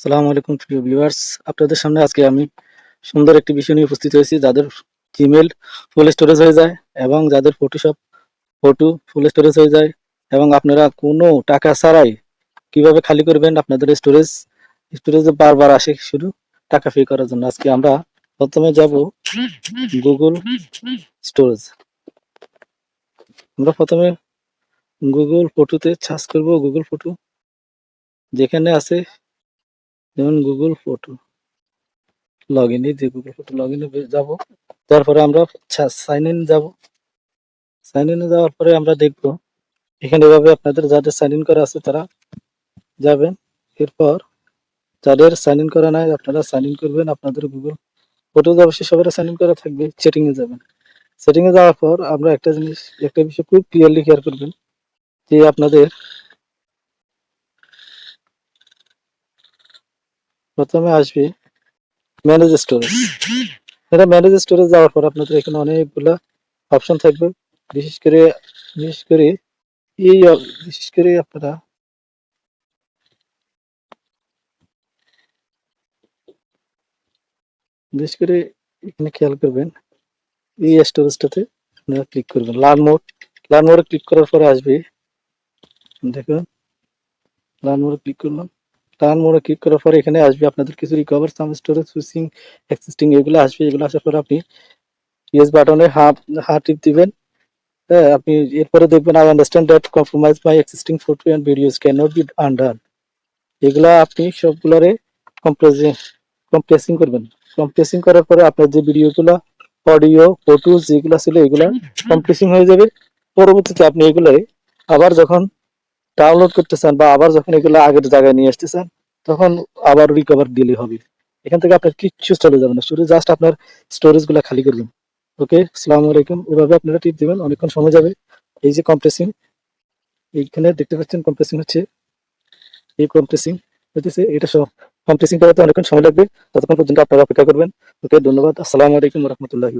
আসসালামু আলাইকুম প্রিয় ভিউয়ার্স। আপনাদের সামনে আজকে আমি সুন্দর একটি বিষয় নিয়ে উপস্থিত হয়েছি, যাদের জিমেল ফুল স্টোরেজ হয়ে যায় এবং যাদের ফটোশপ ফটো ফুল স্টোরেজ হয়ে যায় এবং আপনারা কোনো টাকা ছাড়াই কীভাবে খালি করবেন আপনাদের স্টোরেজ স্টোরেজে বারবার আসে শুধু টাকা পে করার জন্য। আজকে আমরা প্রথমে যাব গুগল স্টোরেজ আমরা প্রথমে গুগল ফটোতে সার্চ করব গুগল ফটো যেখানে আছে যেমন গুগল ফটো লগ ইন যে গুগল ফটো লগ ইনে যাব, তারপরে আমরা সাইন ইন যাব। সাইন ইনে যাওয়ার পরে আমরা দেখব, এখানে এভাবে আপনাদের যাদের সাইন ইন করা আছে তারা যাবেন। এরপর যাদের সাইন ইন করা নাই, আপনারা সাইন ইন করবেন, আপনাদের গুগল ফটো অবশ্যই সবার সাইন ইন করা থাকবে সেটিং এ যাবেন। সেটিং এ যাওয়ার পর আমরা একটা জিনিস, একটা বিষয় খুব ক্লিয়ারলি খেয়াল করবেন যে আপনাদের প্রথমে আসবে ম্যানেজ স্টোরেজ এটা ম্যানেজ স্টোরেজ যাওয়ার পর আপনাদের এখানে অনেকগুলা অপশন থাকবে। বিশেষ করে বিশেষ করে এই, বিশেষ করে আপনারা বিশেষ করে এখানে খেয়াল করবেন, এই স্টোরেজটাতে আপনারা ক্লিক করবেন। লার্ন মোড লার্ন মোডে ক্লিক করার পরে আসবে। দেখুন লার্ন মোডে ক্লিক করলাম। লার্ন মোডে ক্লিক করার পরে এখানে আসবে আপনাদের কিছু recover some storage switching existing এগুলো আসবে এগুলো আসার পরে আপনি ইয়েস বাটনে হাত টিপ দিবেন। হ্যাঁ আপনি এরপরে দেখবেন I understand that compromise my existing photo and videos can not be under এগুলা আপনি সবগুলারে কম্প্রেসিং কম্প্রেসিং করবেন। কম্প্রেসিং করার পরে আপনার যে ভিডিওগুলো অডিও ফটো যেগুলো ছিল এগুলা কম্প্রেসিং হয়ে যাবে। পরবর্তীতে আপনি এগুলো আবার যখন ডাউনলোড করতে চান বা আবার যখন এগুলো আগের জায়গায় নিয়ে আসতে চান তখন আবার রিকভার দিলে হবে। এখান থেকে আপনার কিচ্ছু চলে যাবে না। শুধু জাস্ট আপনার স্টোরেজগুলা খালি করবেন। ওকে আসসালামু আলাইকুম। এভাবে আপনারা টিপ দিবেন, অনেকক্ষণ সময় যাবে। এই যে কম্প্রেসিং এইখানে দেখতে পাচ্ছেন কম্প্রেসিং হচ্ছে। এই কম্প্রেসিং হচ্ছে এটা সব কম্প্রেসিং করাতে অনেকক্ষণ সময় লাগবে। ততক্ষণ পর্যন্ত আপনারা অপেক্ষা করবেন। ওকে ধন্যবাদ। আসসালামু আলাইকুম রহমতুল্লাহি